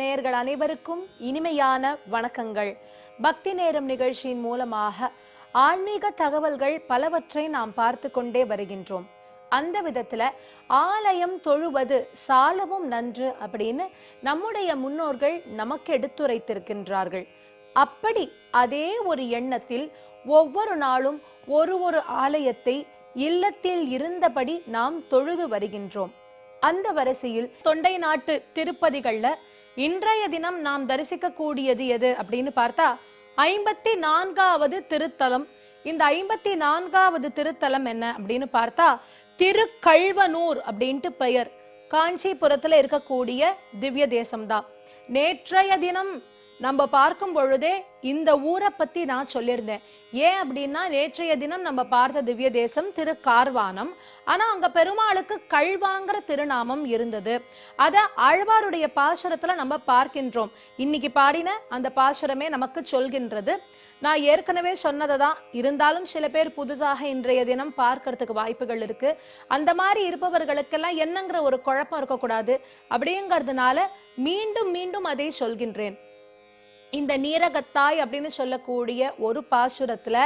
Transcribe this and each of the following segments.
நேயர்கள் அனைவருக்கும் இனிமையான வணக்கங்கள். பக்தி நேரம் நிகழ்ச்சியின் மூலமாக ஆன்மீக தகவல்கள் பலவற்றை நாம் பார்த்து கொண்டே வருகின்றோம். அந்த விதத்துல ஆலயம் தொழுவது சாலவும் நன்று அப்படின்னு நம்முடைய முன்னோர்கள் நமக்கு எடுத்துரைத்திருக்கின்றார்கள். அப்படி அதே ஒரு எண்ணத்தில் ஒவ்வொரு நாளும் ஒரு ஒரு ஆலயத்தை இல்லத்தில் இருந்தபடி நாம் தொழுது வருகின்றோம். அந்த வரிசையில் தொண்டை நாட்டு திருப்பதிகள்ல இன்றைய தினம் நாம் தரிசிக்க கூடியது எது அப்படின்னு பார்த்தா ஐம்பத்தி நான்காவது திருத்தலம். இந்த ஐம்பத்தி நான்காவது திருத்தலம் என்ன அப்படின்னு பார்த்தா திருக்கல்வனூர் அப்படின்ட்டு பெயர். காஞ்சிபுரத்துல இருக்கக்கூடிய திவ்ய தேசம்தான். நேற்றைய தினம் நம்ம பார்க்கும் பொழுதே இந்த ஊரை பத்தி நான் சொல்லியிருந்தேன். ஏன் அப்படின்னா நேற்றைய தினம் நம்ம பார்த்த திவ்ய தேசம் திரு கார்வானம். ஆனா அங்க பெருமாளுக்கு கல்வாங்கிற திருநாமம் இருந்தது. அத ஆழ்வாருடைய பாசுரத்துல நம்ம பார்க்கின்றோம். இன்னைக்கு பாடின அந்த பாசுரமே நமக்கு சொல்கின்றது. நான் ஏற்கனவே சொன்னதை தான் இருந்தாலும் சில பேர் புதுசாக இன்றைய தினம் பார்க்கறதுக்கு வாய்ப்புகள் இருக்கு. அந்த மாதிரி இருப்பவர்களுக்கெல்லாம் என்னங்கிற ஒரு குழப்பம் இருக்கக்கூடாது. அப்படிங்கிறதுனால மீண்டும் மீண்டும் அதை சொல்கின்றேன். இந்த நீரகத்தாய் அப்படின்னு சொல்லக்கூடிய ஒரு பாசுரத்துல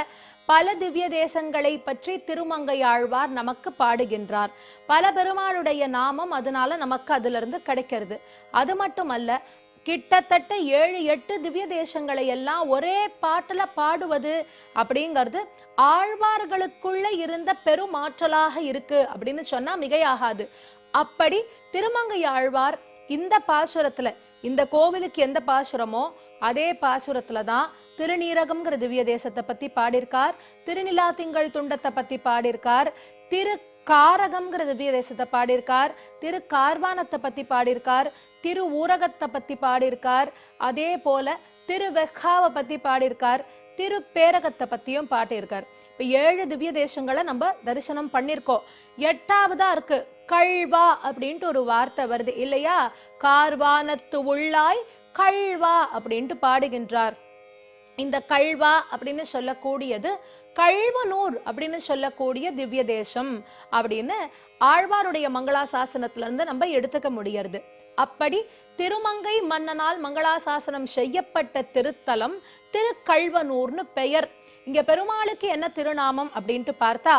பல திவ்ய தேசங்களை பற்றி திருமங்கையாழ்வார் நமக்கு பாடுகின்றார். பல பெருமாளுடைய நாமம் அதனால நமக்கு அதுல இருந்து கிடைக்கிறது. அது மட்டுமல்ல கிட்டத்தட்ட ஏழு எட்டு திவ்ய தேசங்களை எல்லாம் ஒரே பாட்டுல பாடுவது அப்படிங்கிறது ஆழ்வார்களுக்குள்ள இருந்த பெருமாற்றலாக இருக்கு அப்படின்னு சொன்னா மிகையாகாது. அப்படி திருமங்கை ஆழ்வார் இந்த பாசுரத்துல இந்த கோவிலுக்கு எந்த பாசுரமோ அதே பாசுரத்துல தான் திருநீரகம்ங்கிற திவ்ய தேசத்தை பத்தி பாடியிருக்கார் திருநிலா திங்கள் துண்டத்தை பத்தி பாடியிருக்கார் திரு காரகம்ங்கிற திவ்ய தேசத்தை பாடியிருக்கார் திரு கார்வானத்தை பத்தி பாடியிருக்கார் திரு ஊரகத்தை பத்தி பாடியிருக்கார் அதே போல திரு வெஹாவை பத்தி பாடியிருக்கார் திரு பேரகத்தை பத்தியும் பாட்டியிருக்கார் இப்ப ஏழு திவ்ய தேசங்களை நம்ம தரிசனம் பண்ணியிருக்கோம். எட்டாவதா இருக்கு கல்வா அப்படின்ட்டு ஒரு வார்த்தை வருது இல்லையா? கார்வானத்து உள்ளாய் கல்வா அப்படின்ட்டு பாடுகின்றார். இந்த கல்வா அப்படின்னு சொல்லக்கூடியது கல்வனூர் அப்படின்னு சொல்லக்கூடிய திவ்ய தேசம் அப்படின்னு ஆழ்வாருடைய மங்களாசாசனத்துல இருந்து நம்ம எடுத்துக்க முடியறது. அப்படி திருமங்கை மன்னனால் மங்களாசாசனம் செய்யப்பட்ட திருத்தலம் திருக்கல்வனூர்னு பெயர். இங்க பெருமாளுக்கு என்ன திருநாமம் அப்படின்ட்டு பார்த்தா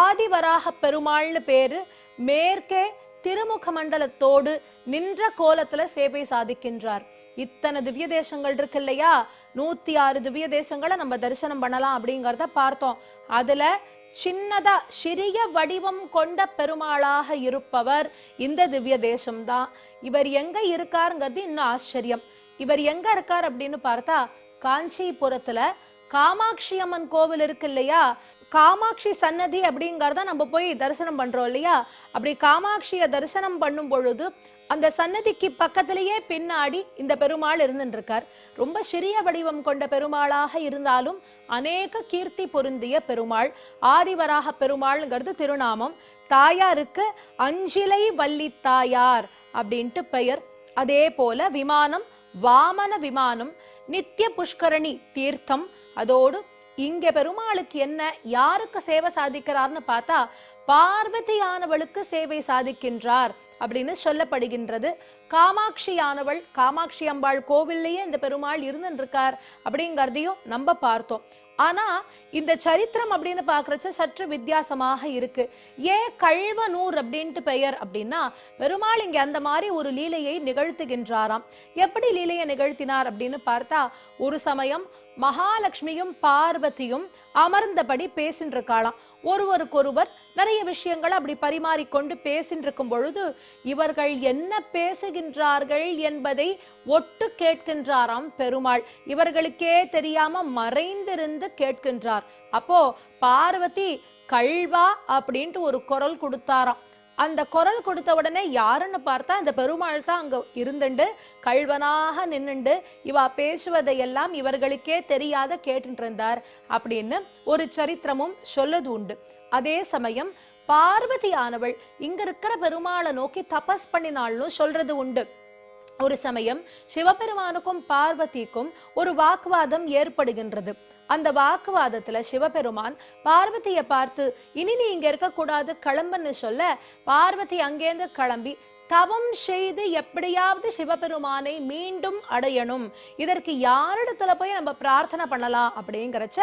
ஆதிவராக பெருமாள்னு பேரு மேற்கே திருமுக மண்டலத்தோடு நின்ற கோலத்துல சேவை சாதிக்கின்றார். இத்தனை திவ்ய தேசங்கள் இருக்கு இல்லையா? நூத்தி ஆறு திவ்ய தேசங்களை நம்ம தரிசனம் பண்ணலாம் அப்படிங்கறத பார்த்தோம். அதுல சின்னதா சிறிய வடிவம் கொண்ட பெருமாளாக இருப்பவர் இந்த திவ்ய தேசம்தான் இவர் எங்க இருக்காருங்கிறது இன்னும் ஆச்சரியம். இவர் எங்க இருக்கார் அப்படின்னு பார்த்தா காஞ்சிபுரத்துல காமாட்சி அம்மன் கோவில் இருக்கு இல்லையா? காமாட்சி சன்னதி அப்படிங்கிறத நம்ம போய் தரிசனம் பண்றோம் இல்லையா? அப்படி காமாட்சியை தரிசனம் பண்ணும் பொழுது அந்த சன்னதிக்கு பக்கத்திலேயே பின்னாடி இந்த பெருமாள் இருந்துருக்கார். ரொம்ப சிறிய வடிவம் கொண்ட பெருமாளாக இருந்தாலும் அநேக கீர்த்தி பொருந்திய பெருமாள் ஆதிவராக பெருமாள்ங்கிறது திருநாமம். தாயாருக்கு அஞ்சிலை வள்ளி தாயார் அப்படின்ட்டு பெயர். அதே போல விமானம் வாமன விமானம் நித்திய புஷ்கரணி தீர்த்தம் அதோடு இங்க பெருமாளுக்கு என்ன யாருக்கு சேவை சாதிக்கிறார்னு பார்த்தா பார்வதியானவளுக்கு சேவை சாதிக்கின்றார் அப்படின்னு சொல்லப்படுகின்றது. காமாட்சியானவள் காமாட்சி அம்பாள் கோவில்லையே இந்த பெருமாள் இருந்துருக்கார் அப்படிங்கிறதையும் நம்ம பார்த்தோம். ஆனா இந்த சரித்திரம் அப்படின்னு பாக்குறச்ச சற்று வித்தியாசமாக இருக்கு. ஏன் கழ்வனூர் அப்படின்ட்டு பெயர் அப்படின்னா பெருமாள் இங்க அந்த மாதிரி ஒரு லீலையை நிகழ்த்துகின்றாராம். எப்படி லீலையை நிகழ்த்தினார் அப்படின்னு பார்த்தா ஒரு சமயம் மகாலட்சுமியும் பார்வதியும் அமர்ந்தபடி பேசின்னு இருக்காளாம் ஒருவருக்கொருவர் நிறைய விஷயங்களை அப்படி பரிமாறிக்கொண்டு பேசின்றிருக்கும் பொழுது இவர்கள் என்ன பேசுகின்றார்கள் என்பதை ஒட்டு கேட்கின்றாராம் பெருமாள். இவர்களுக்கே தெரியாம மறைந்திருந்து கேட்கின்றார். அப்போ பார்வதி கல்வா அப்படின்ட்டு ஒரு குரல் கொடுத்தாராம். அந்த குரல் கொடுத்த உடனே யாருன்னு பார்த்தா அந்த பெருமாள் தான் அங்க இருந்துண்டு கழ்வனாக நின்னுண்டு. இவா பேசுவதையெல்லாம் இவர்களுக்கே தெரியாத கேட்டுட்டு இருந்தார் அப்படின்னு ஒரு சரித்திரமும் சொல்லது உண்டு. அதே சமயம் பார்வதியானவள் இங்க இருக்கிற பெருமாளை நோக்கி தபஸ் பண்ணினாள்னு சொல்றது உண்டு. ஒரு சமயம் சிவபெருமானுக்கும் பார்வதிக்கும் ஒரு வாக்குவாதம் ஏற்படுகின்றது. அந்த வாக்குவாதத்துல சிவபெருமான் பார்வதியை பார்த்து இனி நீ இங்க இருக்கக்கூடாது கிளம்புன்னு சொல்ல பார்வதி அங்கேருந்து கிளம்பி தவம் செய்து எப்படியாவது சிவபெருமானை மீண்டும் அடையணும். இதற்கு யாரிடத்துல போய் நம்ம பிரார்த்தனை பண்ணலாம் அப்படிங்கிறச்ச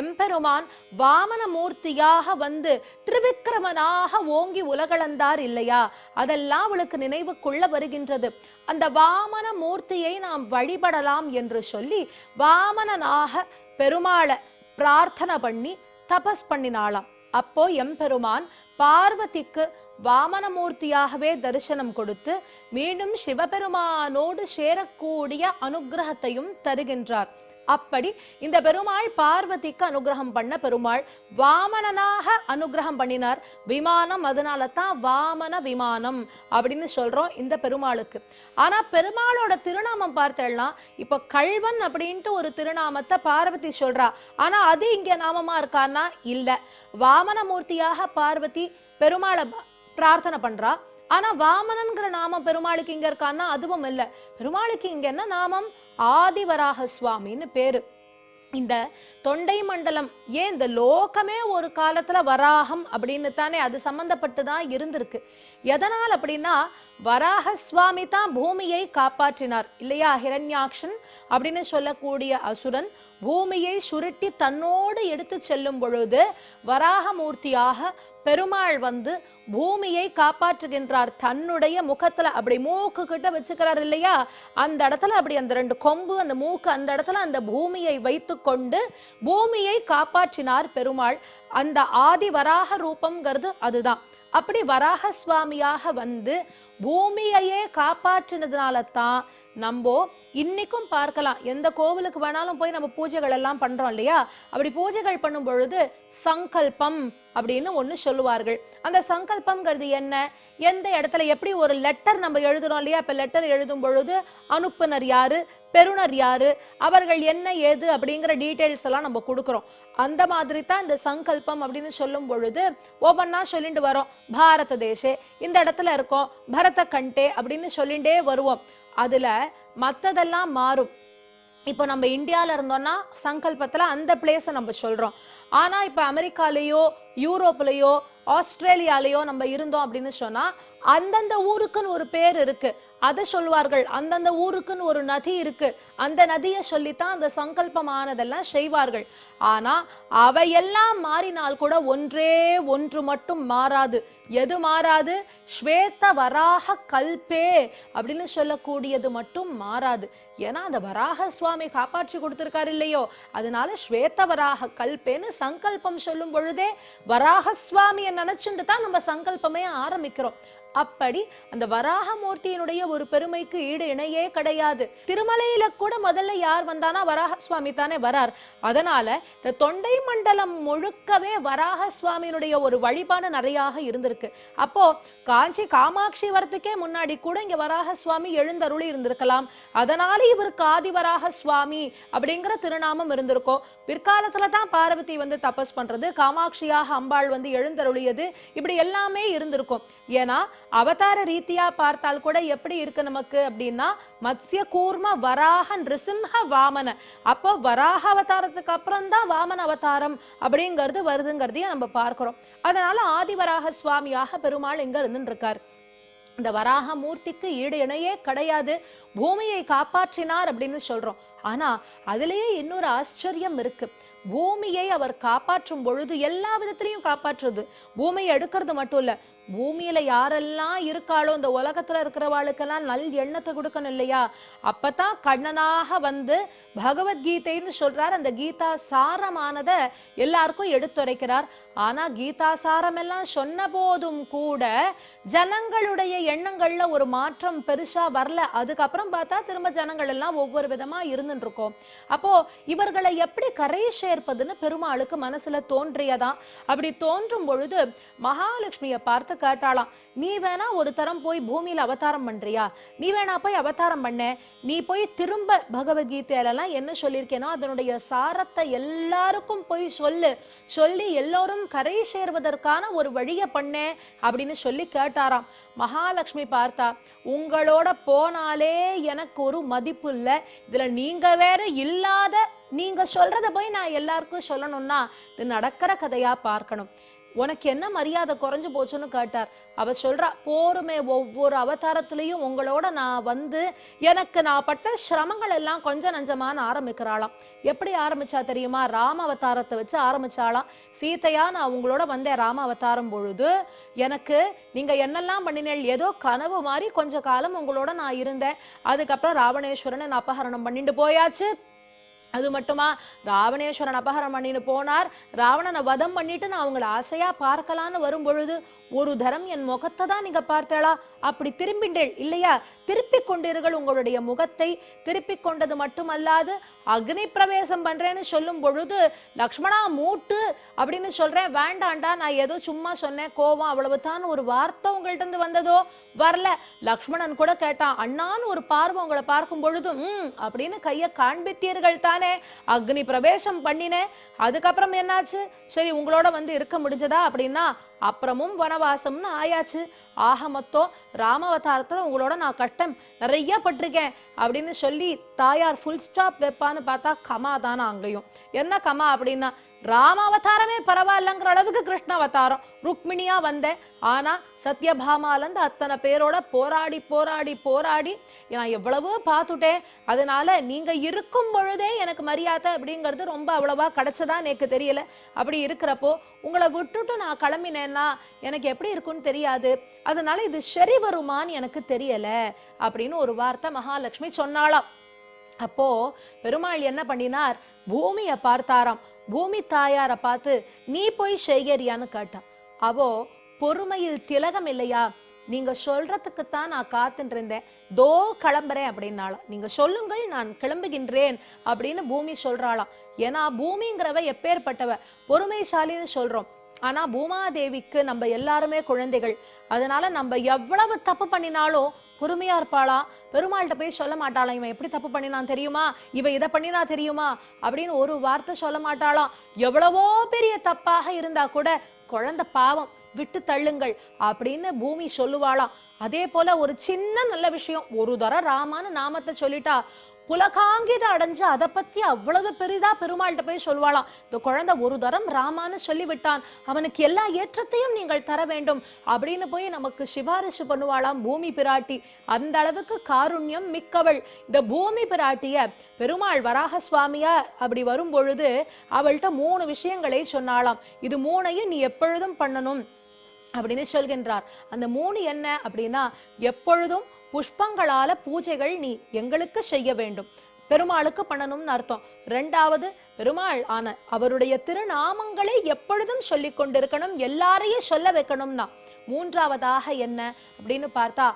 எம்பெருமான் வாமன மூர்த்தியாக வந்து திருவிக்கிரமனாக ஓங்கி உலகளந்தார் இல்லையா? அதெல்லாம் அவளுக்கு நினைவுக்குள்ள வருகின்றது. அந்த வாமன மூர்த்தியை நாம் வழிபடலாம் என்று சொல்லி வாமனனாக பெருமாளை பிரார்த்தனை பண்ணி தபஸ் பண்ணினாளாம். அப்போ எம்பெருமான் பார்வதிக்கு வாமனமூர்த்தியாகவே தரிசனம் கொடுத்து மீண்டும் சிவபெருமானோடு சேரக்கூடிய அனுகிரகத்தையும் தருகின்றார். அப்படி இந்த பெருமாள் பார்வதிக்கு அனுகிரகம் பண்ண பெருமாள் வாமனனாக அனுகிரகம் பண்ணினார். விமானம் அதனால தான் வாமன விமானம் அப்படின்னு சொல்றோம் இந்த பெருமாளுக்கு. ஆனா பெருமாளோட திருநாமம் பார்த்தேன்னா இப்ப கல்வன் அப்படின்ட்டு ஒரு திருநாமத்தை பார்வதி சொல்றா. ஆனா அது இங்க நாமமா இருக்கான்னா இல்ல. வாமனமூர்த்தியாக பார்வதி பெருமாளை பிரார்த்தனை பண்றா. ஆனா வாமனன்கிற நாமம் பெருமாளுக்கு இங்க இருக்கான்னா அதுவும் இல்ல. பெருமாளுக்கு இங்க என்ன நாமம்? ஆதிவராக சுவாமின்னு பேரு. இந்த தொண்டை மண்டலம் ஏன் இந்த லோகமே ஒரு காலத்துல வராகம் அப்படின்னு தானே அது சம்பந்தப்பட்டு தான் இருந்திருக்கு. எதனால் அப்படின்னா வராக சுவாமி தான் பூமியை காப்பாற்றினார். இல்லையா ஹிரண்யாக்ஷன் அப்படின்னு சொல்லக்கூடிய அசுரன். பூமியை சுருட்டி தன்னோடு எடுத்து செல்லும் பொழுது வராகமூர்த்தியாக பெருமாள் வந்து பூமியை காப்பாற்றுகின்றார். தன்னுடைய முகத்துல அப்படி மூக்கு கிட்ட வச்சுக்கிறார் இல்லையா? அந்த இடத்துல அப்படி அந்த ரெண்டு கொம்பு அந்த மூக்கு அந்த இடத்துல அந்த பூமியை வைத்துக்கொண்டு பூமியை காப்பாற்றினார் பெருமாள். அந்த ஆதி வராக ரூபம்ங்கிறது அதுதான். அப்படி வராக சுவாமியாக வந்து பூமியையே காப்பாற்றினதுனால தான் நம்ம இன்னைக்கும் பார்க்கலாம். எந்த கோவிலுக்கு வேணாலும் போய் நம்ம பூஜைகள் எல்லாம் பண்றோம் இல்லையா? அப்படி பூஜைகள் பண்ணும் பொழுது சங்கல்பம் அப்படின்னு ஒண்ணு சொல்லுவார்கள். அந்த சங்கல்பம்ங்கிறது என்ன? எந்த இடத்துல எப்படி ஒரு லெட்டர் நம்ம எழுதுறோம் இல்லையா? இப்ப லெட்டர் எழுதும் பொழுது அனுப்புனர் யாரு? பெறுநர் யாரு? அவர்கள் என்ன ஏது அப்படிங்கிற டீட்டெயில்ஸ் எல்லாம் நம்ம கொடுக்குறோம். அந்த மாதிரி தான் இந்த சங்கல்பம் அப்படின்னு சொல்லும் பொழுது ஒவ்வொன்றா சொல்லிட்டு வரோம். பாரத தேசே இந்த இடத்துல இருக்கோம். பரத கண்டே அப்படின்னு சொல்லிண்டே வருவோம். அதுல மத்ததெல்லாம் மாறும். இப்போ நம்ம இந்தியாவில் இருந்தோம்னா சங்கல்பத்துல அந்த பிளேஸை நம்ம சொல்றோம். ஆனா இப்போ அமெரிக்காலேயோ யூரோப்லேயோ ஆஸ்திரேலியாலேயோ நம்ம இருந்தோம் அப்படின்னு சொன்னா அந்தந்த ஊருக்குன்னு ஒரு பேர் இருக்கு. அதை சொல்வார்கள் அந்தந்த ஊருக்குன்னு ஒரு நதி இருக்கு. அந்த நதியை சொல்லித்தான் அந்த சங்கல்பமானதெல்லாம் செய்வார்கள். ஆனா அவையெல்லாம் மாறினால் கூட ஒன்றே ஒன்று மட்டும் மாறாது. எது மாறாது? ஸ்வேத்த வராக கல்பே அப்படின்னு சொல்லக்கூடியது மட்டும் மாறாது. ஏன்னா அந்த வராக சுவாமி காப்பாற்றி கொடுத்திருக்காரு இல்லையோ? அதனால ஸ்வேத வராக கல்பேன்னு சங்கல்பம் சொல்லும் பொழுதே வராக சுவாமியை நினைச்சுட்டு தான் நம்ம சங்கல்பமே ஆரம்பிக்கிறோம். அப்படி அந்த வராகமூர்த்தியினுடைய ஒரு பெருமைக்கு ஈடு இணையே கிடையாது. திருமலையில கூட முதல்ல யார் வந்தானா வராக சுவாமி தானே வரார். அதனால இந்த தொண்டை மண்டலம் முழுக்கவே வராக சுவாமியினுடைய ஒரு வழிபாடு நிறையாக இருந்திருக்கு. அப்போ காஞ்சி காமாட்சி வரத்துக்கே முன்னாடி கூட இங்க வராக சுவாமி எழுந்தருளி இருந்திருக்கலாம். அதனால இவருக்கு ஆதிவராக சுவாமி அப்படிங்கிற திருநாமம் இருந்திருக்கும். பிற்காலத்துல தான் பார்வதி வந்து தபஸ் பண்றது காமாட்சியாக அம்பாள் வந்து எழுந்தருளியது இப்படி எல்லாமே இருந்திருக்கும். ஏன்னா அவதார ரீதியா பார்த்தால் கூட எப்படி இருக்கு நமக்கு அப்படின்னா மத்ய கூர்ம வராக நிருசிம்ஹ வாமன. அப்போ வராக அவதாரத்துக்கு அப்புறம் தான் வாமன அவதாரம் அப்படிங்கிறது வருதுங்கிறதையும் நம்ம பார்க்கிறோம். அதனால ஆதிவராக சுவாமியாக பெருமாள் இங்க இருந்துருக்கார் இந்த வராக மூர்த்திக்கு ஈடு இணையே கிடையாது. பூமியை காப்பாற்றினார் அப்படின்னு சொல்றோம். ஆனா அதுலயே இன்னொரு ஆச்சரியம் இருக்கு. பூமியை அவர் காப்பாற்றும் பொழுது எல்லா விதத்திலையும் காப்பாற்றுறது. பூமியை எடுக்கிறது மட்டும் இல்ல பூமியில யாரெல்லாம் இருக்காளோ இந்த உலகத்துல இருக்கிறவாளுக்கெல்லாம் நல் எண்ணத்தை கொடுக்கணும் இல்லையா? அப்பதான் கண்ணனாக வந்து பகவத்கீதைன்னு சொல்றார். அந்த கீதா சாரமானத எல்லாருக்கும் எடுத்துரைக்கிறார். ஆனா கீதா சாரம் எல்லாம் சொன்ன போதும் கூட ஜனங்களுடைய எண்ணங்கள்ல ஒரு மாற்றம் பெருசா வரல. அதுக்கப்புறம் பார்த்தா திரும்ப ஜனங்கள் எல்லாம் ஒவ்வொரு விதமா இருந்துட்டு இருக்கோம். அப்போ இவர்களை எப்படி கரை சேர்ப்பதுன்னு பெருமாளுக்கு மனசுல தோன்றியதான். அப்படி தோன்றும் பொழுது மகாலட்சுமியை பார்த்து கேட்டாளாம் நீ வேணா ஒரு தரம் போய் பூமியில அவதாரம் பண்றியா? நீ வேணா போய் அவதாரம் பண்ண. நீ போய் திரும்ப பகவத்கீதையிலலாம் என்ன சொல்லியிருக்கேனோ அதனுடைய சாரத்தை எல்லாருக்கும் போய் சொல்லு. சொல்லி எல்லோரும் கரை சேர்வதற்கான ஒரு வழியை பண்ண அப்படின்னு சொல்லி கேட்டாராம். மகாலட்சுமி பார்த்தா உங்களோட போனாலே எனக்கு ஒரு மதிப்பு இல்லை. இதுல நீங்க வேற இல்லாத நீங்க சொல்றத போய் நான் எல்லாருக்கும் சொல்லணும்னா இது நடக்கிற கதையா பார்க்கணும். உனக்கு என்ன மரியாதை குறைஞ்சு போச்சுன்னு கேட்டார். அவ சொல்றா போருமே ஒவ்வொரு அவதாரத்திலையும் உங்களோட நான் வந்து எனக்கு நான் பட்ட சிரமங்கள் எல்லாம் கொஞ்சம் நஞ்சமான ஆரம்பிக்கிறாளாம். எப்படி ஆரம்பிச்சா தெரியுமா? ராம அவதாரத்தை வச்சு ஆரம்பிச்சாளாம். சீதையா நான் உங்களோட வந்தேன் ராம அவதாரம் பொழுது. எனக்கு நீங்க என்னெல்லாம் பண்ணினேள் ஏதோ கனவு மாதிரி கொஞ்ச காலம் உங்களோட நான் இருந்தேன். அதுக்கப்புறம் ராவணேஸ்வரனை நான் அபகரணம் பண்ணிட்டு போயாச்சு. அது மட்டுமா? ராவணேஸ்வரன் அபகரம் பண்ணின்னு போனார். ராவணனை வதம் பண்ணிட்டு நான் அவங்கள ஆசையா பார்க்கலான்னு வரும் பொழுது ஒரு தரம் என் முகத்தை தான் நீங்க பார்த்தேளா அப்படி திரும்பிண்டேள் இல்லையா? திருப்பிக் கொண்டீர்கள் உங்களுடைய முகத்தை. திருப்பி கொண்டது மட்டுமல்லாது அக்னி பிரவேசம் பண்றேன்னு சொல்லும் பொழுது லக்ஷ்மணா மூட்டு அப்படின்னு சொல்றேன். வேண்டாண்டா நான் ஏதோ சும்மா சொன்னேன். கோவம் அவ்வளவுதான் ஒரு வார்த்தை உங்கள்ட்ட இருந்து வந்ததோ? வரல. லக்ஷ்மணன் கூட கேட்டான். அண்ணான்னு ஒரு பார்வை உங்களை பார்க்கும் பொழுது ம் அப்படின்னு கையை காண்பித்தீர்கள் தான்? அக்னி பிரவேசம் பண்ணினேன் அதுக்கப்புறம் என்னாச்சு? சரி உங்களோட வந்து இருக்க முடிஞ்சதா? அப்படின்னா அப்புறமும் வனவாசம்னு ஆயாச்சு. ஆக மொத்தம் ராமவதாரத்தில் உங்களோட நான் கட்டம் நிறைய பட்டிருக்கேன் அப்படின்னு சொல்லி தாயார் ஃபுல் ஸ்டாப் வைப்பான்னு பார்த்தா கமா தானே அங்கேயும். என்ன கமா அப்படின்னா ராமாவதாரமே பரவாயில்லங்கிற அளவுக்கு கிருஷ்ண அவதாரம் ருக்மிணியா வந்தேன் ஆனா சத்யபாமாலேருந்து அத்தனை பேரோட போராடி போராடி போராடி நான் எவ்வளவோ பார்த்துட்டேன். அதனால நீங்க இருக்கும் பொழுதே எனக்கு மரியாதை அப்படிங்கிறது ரொம்ப அவ்வளவா கிடைச்சதா எனக்கு தெரியல. அப்படி இருக்கிறப்போ உங்களை விட்டுட்டு நான் கிளம்பினேன்னா எனக்கு எப்படி இருக்கும்னு தெரியாது. அதனால இது சரி வருமான்னு எனக்கு தெரியல அப்படின்னு ஒரு வார்த்தை மகாலட்சுமி சொன்னாலாம் அப்போ பெருமாள் என்ன பண்ணினார்? பூமியை பார்த்தாராம். பூமி தாயாரை பார்த்து நீ போய் செய்கறியான்னு கேட்டான். அவோ பொறுமையில் திலகம் இல்லையா? நீங்க சொல்றதுக்குத்தான் நான் காத்துட்டு இருந்தேன் தோ கிளம்புறேன் அப்படின்னாலாம் நீங்க சொல்லுங்கள் நான் கிளம்புகின்றேன் அப்படின்னு பூமி சொல்றாளாம். ஏன்னா பூமிங்கிறவ எப்பேற்பட்டவ பொறுமைசாலின்னு சொல்றோம். ஆனா பூமாதேவிக்கு நம்ம எல்லாருமே குழந்தைகள். அதனால நம்ம எவ்வளவு தப்பு பண்ணினாலும் பொறுமையா இருப்பாளா? பெருமாள்கிட்ட போய் சொல்ல மாட்டாளாம் இவன் எப்படி தப்பு பண்ணினான் தெரியுமா? இவ இதை பண்ணினா தெரியுமா? அப்படின்னு ஒரு வார்த்தை சொல்ல மாட்டாளாம். எவ்வளவோ பெரிய தப்பாக இருந்தா கூட குழந்தை பாவம் விட்டு தள்ளுங்கள் அப்படின்னு பூமி சொல்லுவாளாம். அதே போல ஒரு சின்ன நல்ல விஷயம். ஒரு தர ராமான்னு நாமத்தை சொல்லிட்டா புலகாங்கித அடைஞ்சு அதை பத்தி அவ்வளவு பெரிதா பெருமாள்கிட்ட போய் சொல்வாளாம் இந்த குழந்தை ஒரு தரம் ராமான்னு சொல்லி விட்டான் அவனுக்கு எல்லா ஏற்றத்தையும் நீங்கள் தர வேண்டும். அப்படின்னு போய் நமக்கு சிபாரிசு பண்ணுவாளாம் பூமி பிராட்டி. அந்த அளவுக்கு காருண்யம் மிக்கவள். இந்த பூமி பிராட்டிய பெருமாள் வராக சுவாமியா அப்படி வரும் பொழுது அவள்கிட்ட மூணு விஷயங்களை சொன்னாளாம். இது மூணையும் நீ எப்பொழுதும் பண்ணணும். அப்படின்னு சொல்கின்றார். அந்த மூணு என்ன அப்படின்னா எப்பொழுதும் புஷ்பங்களால பூஜைகள் நீ எங்களுக்கு செய்ய வேண்டும். பெருமாளுக்கு பண்ணணும்னு அர்த்தம். ரெண்டாவது பெருமாள் ஆன அவருடைய திருநாமங்களை எப்பொழுதும் சொல்லி கொண்டிருக்கணும் எல்லாரையும் சொல்ல வைக்கணும்னா. மூன்றாவதாக என்ன அப்படின்னு பார்த்தா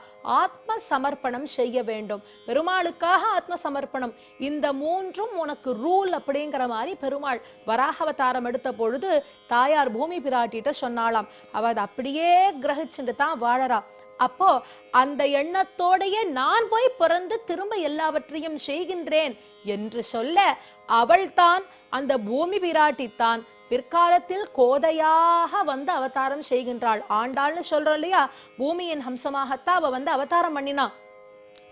ஆத்ம சமர்ப்பணம் செய்ய வேண்டும். பெருமாளுக்காக ஆத்ம சமர்ப்பணம் இந்த மூன்றும் உனக்கு ரூல் அப்படிங்கிற மாதிரி பெருமாள் வராகவதாரம் எடுத்த பொழுது தாயார் பூமி பிராட்டிட்ட சொன்னாலாம் அவ அதை அப்படியே கிரகிச்சுட்டு தான் வாழறா. அப்போ அந்த எண்ணத்தோடையே நான் போய் பிறந்து திரும்ப எல்லாவற்றையும் செய்கின்றேன் என்று சொல்ல அவள்தான் அந்த பூமி பிராட்டி தான் பிற்காலத்தில் கோதையாக வந்து அவதாரம் செய்கின்றாள். ஆண்டாள்னு சொல்றோம் இல்லையா? பூமியின் ஹம்சமாகத்தான் அவ வந்து அவதாரம் பண்ணினா.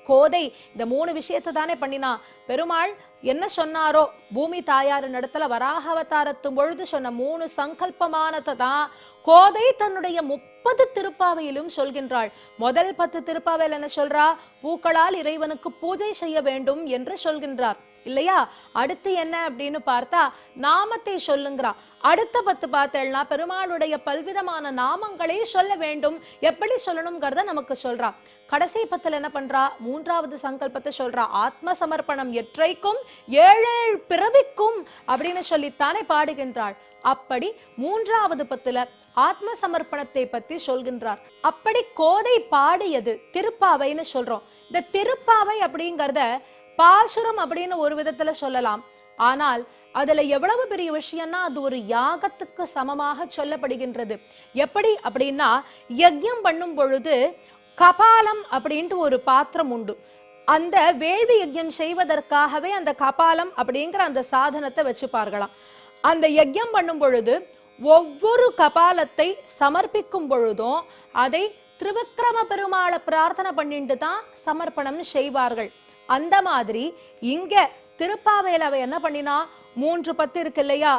கோதை இந்த மூணு விஷயத்தை தானே பண்ணினா. பெருமாள் என்ன சொன்னாரோ? பூமி தாயார் இடத்துல வராக அவதாரத்தும் பொழுது சொன்ன மூணு சங்கல்பமானதை தான். கோதை தன்னுடைய முப்பது திருப்பாவையிலும் சொல்கின்றாள். முதல் பத்து திருப்பாவையில் என்ன சொல்றா? பூக்களால் இறைவனுக்கு பூஜை செய்ய வேண்டும் என்று சொல்கின்றார். இல்லையா? அடுத்து என்ன அப்படின்னு பார்த்தா நாமத்தை சொல்லுங்கிறா. அடுத்த பத்து பார்த்தேன்னா பெருமாளுடைய பல்விதமான நாமங்களை சொல்ல வேண்டும். எப்படி சொல்லணுங்கிறத நமக்கு சொல்றா. கடைசி பத்துல என்ன பண்றா? மூன்றாவது சங்கல்பத்தை சொல்றா. ஆத்ம சமர்ப்பணம் எற்றைக்கும் ஏழேழு பிறவிக்கும் அப்படின்னு சொல்லித்தானே பாடுகின்றாள். அப்படி மூன்றாவது பத்துல ஆத்ம சமர்ப்பணத்தை பத்தி சொல்கின்றார். அப்படி கோதை பாடியது திருப்பாவைன்னு சொல்றோம். இந்த திருப்பாவை அப்படிங்கிறத பாசுரம் அப்படின்னு ஒரு விதத்துல சொல்லலாம். ஆனால் அதுல எவ்வளவு பெரிய விஷயம்னா அது ஒரு யாகத்துக்கு சமமாக சொல்லப்படுகின்றது. எப்படி அப்படின்னா யஜ்யம் பண்ணும் பொழுது கபாலம் அப்படின்ட்டு ஒரு பாத்திரம் உண்டு. அந்த வேள்வி யஜ்யம் செய்வதற்காகவே அந்த கபாலம் அப்படிங்கிற அந்த சாதனத்தை வச்சுப்பார்களாம் அந்த யஜ்யம் பண்ணும் பொழுது ஒவ்வொரு கபாலத்தை சமர்ப்பிக்கும் பொழுதும் அதை திருவிக்கிரம பெருமாளை பிரார்த்தனை பண்ணிட்டு தான் சமர்ப்பணம் செய்வார்கள். அந்த மாதிரி இங்க திருப்பாவையில் அவ என்ன பண்ணினா மூன்று பத்து இருக்கு இல்லையா?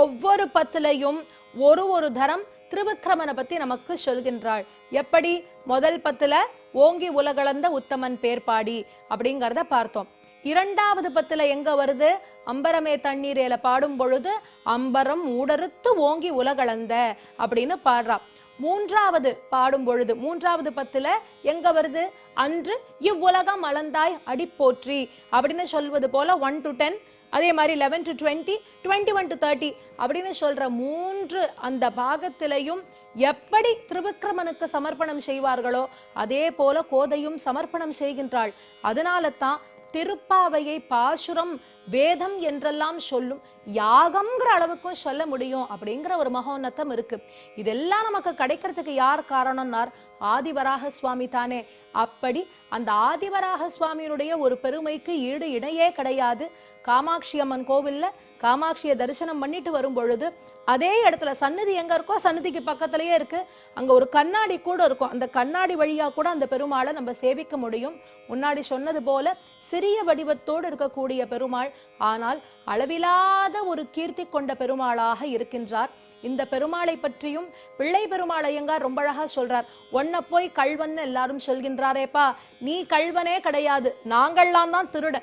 ஒவ்வொரு பத்துலையும் ஒரு ஒரு தரம் திருவிக்கிரமனை பத்தி நமக்கு சொல்கின்றாள். எப்படி? முதல் பத்துல ஓங்கி உலகளந்த உத்தமன் பேர் பாடி அப்படிங்கறத பார்த்தோம். இரண்டாவது பத்துல எங்க வருது? அம்பரமே தண்ணீரேல பாடும் பொழுது அம்பரம் ஊடறுத்து ஓங்கி உலகளந்த அப்படின்னு பாடுறா. மூன்றாவது பாடும் பொழுது மூன்றாவது பத்துல எங்க வருது? அன்று இவ்வுலகம் அளந்தாய் அடிப்போற்றி அப்படின்னு சொல்வது போல ஒன் டு டென் அதே மாதிரி eleven to twenty twenty one to thirty அப்படின்னு சொல்ற மூன்று அந்த பாகத்திலையும் எப்படி திருவிக்ரமனுக்கு சமர்ப்பணம் செய்வார்களோ அதே போல கோதையும் சமர்ப்பணம் செய்கின்றாள். அதனால தான் திருப்பாவையை பாசுரம் வேதம் என்றெல்லாம் சொல்லும் யாகம்ங்கிற அளவுக்கும் சொல்ல முடியும் அப்படிங்கிற ஒரு மகோன்னத்தம் இருக்கு. இதெல்லாம் நமக்கு கிடைக்கிறதுக்கு யார் காரணம்னார்? ஆதிவராக சுவாமி தானே. அப்படி அந்த ஆதிவராக சுவாமியினுடைய ஒரு பெருமைக்கு ஈடு இணையே கிடையாது. காமாட்சி அம்மன் கோவில்ல காமாட்சியை தரிசனம் பண்ணிட்டு வரும் பொழுது அதே இடத்துல சன்னதி எங்க இருக்கோ சன்னதிக்கு பக்கத்துலேயே இருக்கு. அங்க ஒரு கண்ணாடி கூட இருக்கும். அந்த கண்ணாடி வழியா கூட அந்த பெருமாளை நம்ம சேவிக்க முடியும். முன்னாடி சொன்னது போல சிறிய வடிவத்தோடு இருக்கக்கூடிய பெருமாள் ஆனால் அளவிலாத ஒரு கீர்த்தி கொண்ட பெருமாளாக இருக்கின்றார். இந்த பெருமாளை பற்றியும் பிள்ளை பெருமாள் ஐயங்கார் ரொம்ப அழகா சொல்றார். ஒன்ன போய் கள்வன்னு எல்லாரும் சொல்கின்றாரேப்பா. நீ கள்வனே கிடையாது. நாங்கள்லாம் தான் திருட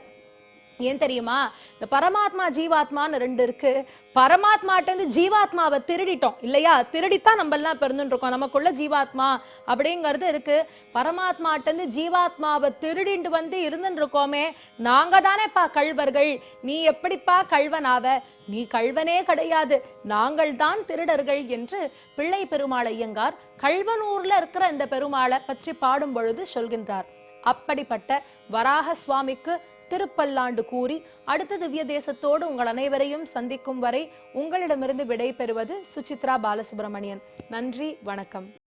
ஏன் தெரியுமா? இந்த பரமாத்மா ஜீவாத்மான்னு ரெண்டு இருக்கு. பரமாத்மாட்டேருந்து ஜீவாத்மாவை திருடிட்டோம் இல்லையா? திருடித்தான் நம்ம எல்லாம் பிறந்துட்டு நமக்குள்ள ஜீவாத்மா அப்படிங்கிறது இருக்கு. பரமாத்மாட்டேருந்து ஜீவாத்மாவை திருடிண்டு வந்து இருந்துருக்கோமே இருக்கோமே நாங்க தானேப்பா கழ்வர்கள் நீ எப்படிப்பா கள்வனாவ? நீ கள்வனே கிடையாது. நாங்கள் தான் திருடர்கள் என்று பிள்ளை பெருமாள் ஐயங்கார் கழ்வனூர்ல இருக்கிற இந்த பெருமாளை பற்றி பாடும் பொழுது சொல்கின்றார். அப்படிப்பட்ட வராக சுவாமிக்கு திருப்பல்லாண்டு கூறி அடுத்த திவ்ய தேசத்தோடு உங்கள் அனைவரையும் சந்திக்கும் வரை உங்களிடமிருந்து விடை பெறுவது சுசித்ரா பாலசுப்ரமணியன். நன்றி வணக்கம்.